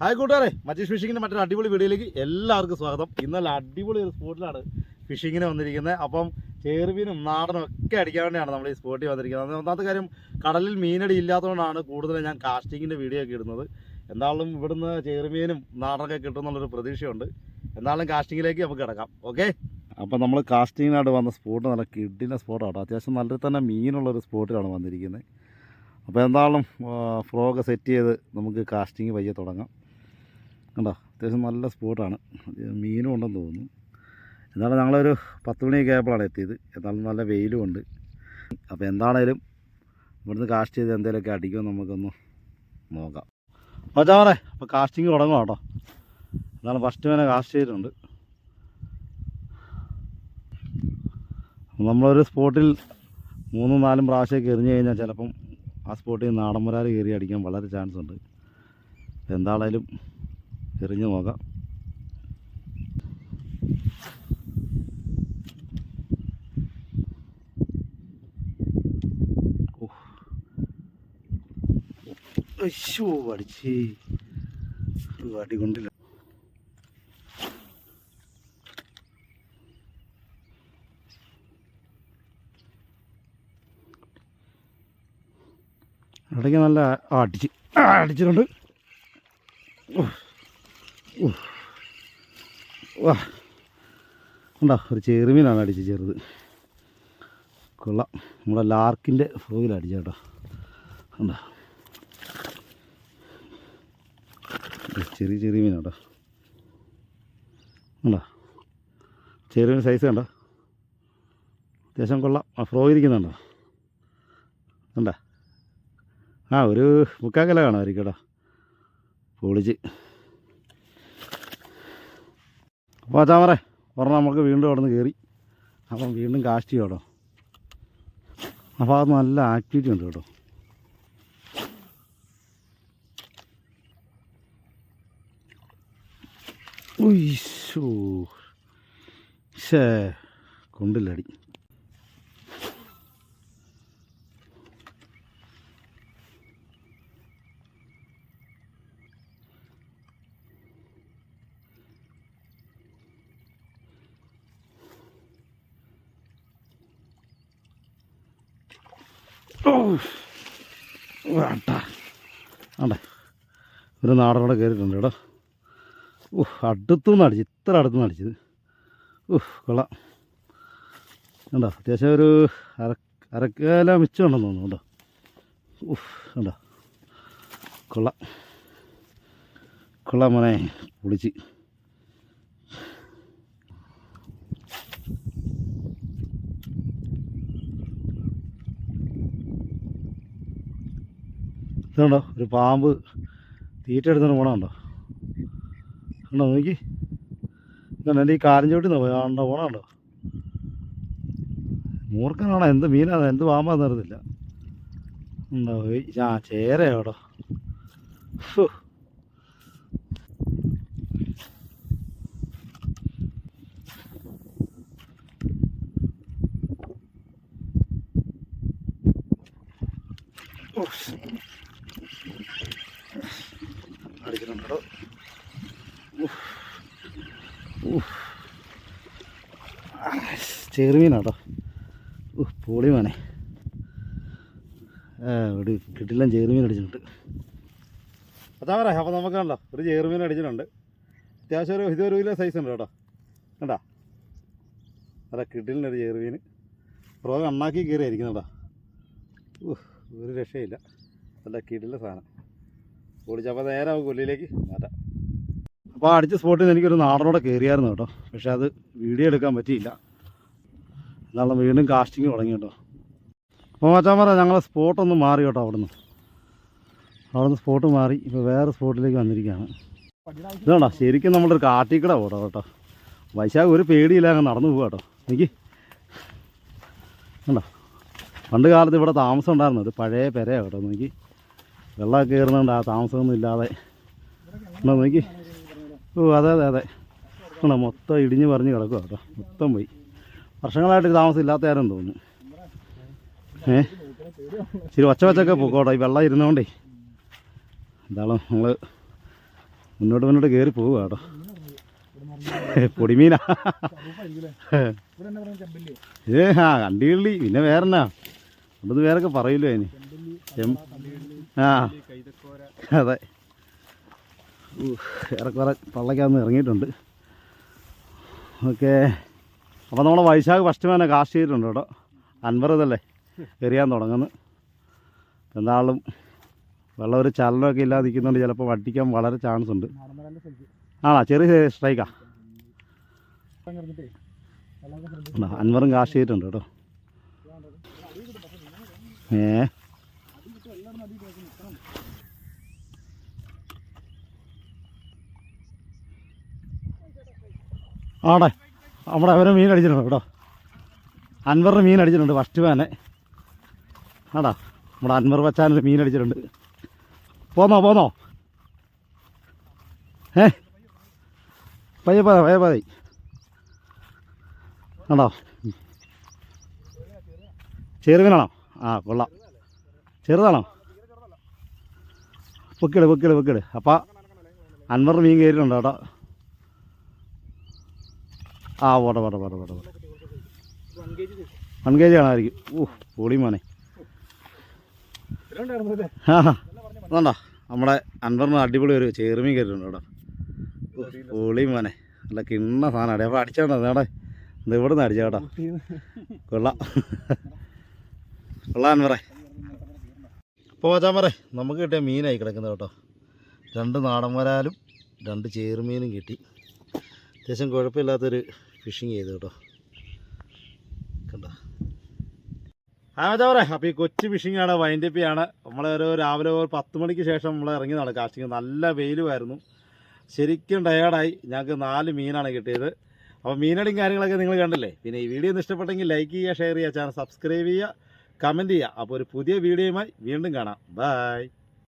Hi കൂട്ടുകാരെ. മജീഷ് ഫിഷിങ്ങിന്റെ മറ്റൊരു അടിപൊളി വീഡിയോയിലേക്ക് എല്ലാവർക്കും സ്വാഗതം. ഇന്നലെ അടിപൊളി ഒരു സ്പോട്ടിലാണ് ഫിഷിങ്ങിന് വന്നിരിക്കുന്നത്. അപ്പം ചേർവീനും നാടനും ഒക്കെ അടിക്കാൻ വേണ്ടിയാണ് നമ്മൾ ഈ സ്പോട്ടിൽ വന്നിരിക്കുന്നത്. ഒന്നാമത്തെ കാര്യം കടലിൽ മീനടി ഇല്ലാത്തതുകൊണ്ടാണ് കൂടുതലും ഞാൻ കാസ്റ്റിങ്ങിന്റെ വീഡിയോ ഒക്കെ ഇടുന്നത്. എന്തായാലും ഇവിടുന്ന് ചേർമീനും നാടനൊക്കെ കിട്ടുമെന്നുള്ളൊരു പ്രതീക്ഷയുണ്ട്. എന്നാലും കാസ്റ്റിങ്ങിലേക്ക് നമുക്ക് കിടക്കാം. ഓക്കെ അപ്പം നമ്മൾ കാസ്റ്റിങ്ങിനായിട്ട് വന്ന സ്പോട്ട് നല്ല കിഡിന്റെ സ്പോട്ടാണ് അത്യാവശ്യം നല്ല തന്നെ മീനുള്ളൊരു സ്പോട്ടിലാണ് വന്നിരിക്കുന്നത്. അപ്പോൾ എന്തായാലും ഫ്രോഗ് സെറ്റ് ചെയ്ത് നമുക്ക് കാസ്റ്റിങ് പയ്യെ തുടങ്ങാം. കണ്ടോ? അത്യാവശ്യം നല്ല സ്പോട്ടാണ്. മീനും ഉണ്ടെന്ന് തോന്നുന്നു. എന്നാലും ഞങ്ങളൊരു പത്ത് മണിയൊക്കെ ആയപ്പോഴാണ് എത്തിയത്. എന്നാലും നല്ല വെയിലും ഉണ്ട്. അപ്പോൾ എന്താണേലും ഇവിടുന്ന് കാസ്റ്റ് ചെയ്ത് എന്തെങ്കിലുമൊക്കെ അടിക്കുമോ നമുക്കൊന്ന് നോക്കാം. മച്ചാമറേ അപ്പോൾ കാസ്റ്റിങ് തുടങ്ങും കേട്ടോ. എന്നാലും ഫസ്റ്റ് മേനെ കാസ്റ്റ് ചെയ്തിട്ടുണ്ട്. നമ്മളൊരു സ്പോട്ടിൽ മൂന്നും നാലും പ്രാവശ്യമൊക്കെ എറിഞ്ഞു കഴിഞ്ഞാൽ ചിലപ്പം ആ സ്പോട്ടിൽ നാടൻ മുരാർ കയറി അടിക്കാൻ വളരെ ചാൻസ് ഉണ്ട്. എന്താണേലും എറിഞ്ഞു നോക്കാം അയ്യോ അടിച്ചേ അടി കൊണ്ടില്ല. ഇടയ്ക്ക് നല്ല അടിച്ച് അടിച്ചിട്ടുണ്ട്. വാ. ഉണ്ടോ ഒരു ചെറുമീനാണ് അടിച്ച് ചെറുത്. കൊള്ളാം. നമ്മുടെ ലാർക്കിന്റെ ഫ്രോയിൽ അടിച്ച കേട്ടോ. ഉണ്ടോ ചെറിയ ചെറിയ ചെറിയ കേട്ടോ ഉണ്ടോ ചെറിയ മീൻ സൈസ് കണ്ടോ? അത്യാവശ്യം കൊള്ളാം. ആ ഫ്രോ ഇരിക്കുന്നുണ്ടോ? ഉണ്ടോ ആ ഒരു മുക്കാൽ കിലോ കാണുമായിരിക്കും കേട്ടോ. പൊളിച്ച്. അപ്പോൾ ചാമറേ പറഞ്ഞാൽ നമുക്ക് വീണ്ടും അവിടെ നിന്ന് കയറി അപ്പം വീണ്ടും കാസ്റ്റ് ചെയ്യും കേട്ടോ. അപ്പോൾ അത് നല്ല ആക്ടിവിറ്റി ഉണ്ട് കേട്ടോ. ഉയ്ശോ. ഷേ കൊണ്ടില്ലടി. ഓ വേണ്ട ആണ്ടേ. ഒരു നാടനോടെ കയറിയിട്ടുണ്ട് കേട്ടോ. ഉഹ് അടുത്തുനിന്ന് അടിച്ചു ഇത്ര അടുത്തുനിന്ന് അടിച്ചത്. ഉഹ് കൊള്ളാം. കണ്ടോ അത്യാവശ്യം ഒരു അര അരക്കാല മിച്ചം ഉണ്ടെന്ന് തോന്നുന്നു കേട്ടോ. ഉഹ് കണ്ടോ. കൊള്ളാം. കൊള്ളാം മോനെ പൊളിച്ച്. ഇതുണ്ടോ? ഒരു പാമ്പ് തീറ്റ എടുത്തിട്ട് പോണുണ്ടോ? ഉണ്ടോ നോക്കി? ഇതുണ്ട്? എന്റെ ഈ കാലം ചോട്ടി നോണ്ടോ പോണുണ്ടോ? മൂർക്കനാണോ എന്ത് മീനാണ് എന്ത് പാമ്പാന്ന് അറിയത്തില്ല. ഉണ്ടോ? ആ ചേരയോടോ. ഹോ. അടിക്കുന്നുണ്ടോ? ചെറുമീനാട്ടോ. പൊളി വേണേ ഇവിടെ കിട്ടില്ല ചെറുമീൻ അടിച്ചിട്ടുണ്ട്. അതാ പറയാം അപ്പോൾ നമുക്ക് കണ്ടോ ഒരു ചെറുമീൻ അടിച്ചിട്ടുണ്ട്. അത്യാവശ്യം ഒരു ഇതൊരു കിലോ സൈസ് ഉണ്ട് കേട്ടോ. കണ്ടാ? അതാ കിട്ടിലിന്റെ ഒരു ചെറുമീൻ. പുറകെ അണ്ണാക്കി കയറി കേട്ടോ ഒരു രക്ഷയില്ല. നല്ല സാധനം. പൊളിച്ചപ്പോൾ നേരെ കൊല്ലിയിലേക്ക്. മാറ്റാം. അപ്പോൾ അടിച്ച സ്പോട്ടിൽ നിന്ന് എനിക്കൊരു നാടനോടെ കയറിയായിരുന്നു കേട്ടോ. പക്ഷേ അത് വീഡിയോ എടുക്കാൻ പറ്റിയില്ല. എന്നാലും വീണ്ടും കാസ്റ്റിംഗ് തുടങ്ങി കേട്ടോ. അപ്പോൾ മച്ചാൻ പറ ഞങ്ങളെ സ്പോട്ടൊന്ന് മാറി കേട്ടോ അവിടുന്ന്. അവിടുന്ന് സ്പോട്ട് മാറി ഇപ്പോൾ വേറെ സ്പോട്ടിലേക്ക് വന്നിരിക്കുകയാണ്. ഇതാണോ ശരിക്കും നമ്മളൊരു കാട്ടിക്കട പോട്ടോ കേട്ടോ. വൈശാഖ് ഒരു പേടിയില്ല അങ്ങ് നടന്നു പോകാം കേട്ടോ. എനിക്ക് കണ്ടോ? പണ്ട് കാലത്ത് ഇവിടെ താമസം ഉണ്ടായിരുന്നു അത് പഴയ പെരയാണ് കേട്ടോ. നോക്കി വെള്ളമൊക്കെ കയറുന്നുണ്ട് ആ താമസമൊന്നും ഇല്ലാതെ. ഉണ്ടോ നോക്കി. ഓ അതെ അതെ അതെ. ഉണ്ടോ മൊത്തം ഇടിഞ്ഞ് പറഞ്ഞ് കിടക്കുക കേട്ടോ. മൊത്തം പോയി. വർഷങ്ങളായിട്ട് താമസം ഇല്ലാത്തതാരും തോന്നുന്നു. ഏ? ശരി ഒച്ച വെച്ചൊക്കെ പോക്കോട്ടോ ഈ വെള്ളം ഇരുന്നോണ്ടേ. എന്തായാലും നമ്മൾ മുന്നോട്ട് മുന്നോട്ട് കയറി പോവുക കേട്ടോ. പൊടിമീനാ. ഏ ആ കണ്ടിള്ളി പിന്നെ വേറെന്നാ? അവിടുന്ന് വേറൊക്കെ പറയില്ലോ അതിന് ആ. അതെ. ഏറെക്കുറെ പള്ളക്കാന്ന് ഇറങ്ങിയിട്ടുണ്ട്. ഓക്കെ. അപ്പോൾ നമ്മളെ വൈശാഖ് ഫസ്റ്റ് മേനെ കാസ്റ്റ് ചെയ്തിട്ടുണ്ട് കേട്ടോ. അൻവർ ഇതല്ലേ? എറിയാൻ തുടങ്ങുന്നു. എന്നാളും വെള്ളം ഒരു ചലനമൊക്കെ ഇല്ലാതെ നിൽക്കുന്നുണ്ട് ചിലപ്പോൾ വട്ടിക്കാൻ വളരെ ചാൻസ് ഉണ്ട്. ആണോ ചെറിയ സ്ട്രൈക്കാ അൻവറും കാസ്റ്റ് ചെയ്തിട്ടുണ്ട് കേട്ടോ. ഏ? ആടെ അവിടെ അവരെ മീൻ അടിച്ചിട്ടുണ്ട് കേട്ടോ. അൻവറിന് മീൻ അടിച്ചിട്ടുണ്ട് ഫസ്റ്റ് മാനെ ആടാ നമ്മുടെ അൻവർ വച്ചാനൊരു മീൻ അടിച്ചിട്ടുണ്ട്. പോന്നോ പോന്നോ. ഏ? പയ്യെ പതി പയ്യെ പതി ആണോ ചെറുമീനാണോ? ആ കൊള്ളാം. ചെറുതാണോ? പൊക്കിട് പൊക്കിട് പൊക്കിട് അപ്പ അൻവർ മീൻ കയറിയിട്ടുണ്ട് കേട്ടോ. ആ പോട്ടെ പോട്ടെ പോട്ടെ പോട്ടെ വൺ കെ ജി ആണായിരിക്കും ഓ പൊളി മോനെ. ആ അതുകൊണ്ടോ നമ്മുടെ അൻവറിന് അടിപൊളി ഒരു ചേർമീൻ കയറിയിട്ടുണ്ട് കേട്ടോ. പൊളി മോനെ. നല്ല കിണ്ണ സാധനമാണ് അപ്പോൾ അടിച്ചോണ്ടോ നേടെ ഇത് ഇവിടെ നിന്ന് അടിച്ച കേട്ടോ. കൊള്ളാം. കൊള്ളാം അൻവറേ. അപ്പോൾ പറ നമുക്ക് കിട്ടിയ മീനായി കിടക്കുന്നത് കേട്ടോ. രണ്ട് നാടൻ വരാലും രണ്ട് ചേറുമീനും കിട്ടി. അത്യാവശ്യം കുഴപ്പമില്ലാത്തൊരു ഫിഷിങ് ചെയ്തു കേട്ടോ. കണ്ടോ? ആ പറയാ അപ്പോൾ ഈ കൊച്ചു ഫിഷിങ്ങാണ് ആണ് വൈൻഡപ്പ് ആണ് നമ്മളൊരു രാവിലെ ഒരു പത്ത് മണിക്ക് ശേഷം നമ്മൾ ഇറങ്ങി ഇറങ്ങിയതാണ് കാസ്റ്റിങ് നല്ല വെയിലുമായിരുന്നു. ശരിക്കും ടയേർഡായി ഞങ്ങൾക്ക് നാല് മീനാണ് കിട്ടിയത്. അപ്പോൾ മീനടിയും കാര്യങ്ങളൊക്കെ നിങ്ങൾ കണ്ടില്ലേ? പിന്നെ ഈ വീഡിയോ ഒന്ന് ഇഷ്ടപ്പെട്ടെങ്കിൽ ലൈക്ക് ചെയ്യുക ഷെയർ ചെയ്യുക ചാനൽ സബ്സ്ക്രൈബ് ചെയ്യുക. കമന്റ് ചെയ്യുക. അപ്പോൾ ഒരു പുതിയ വീഡിയോയുമായി വീണ്ടും കാണാം. ബൈ.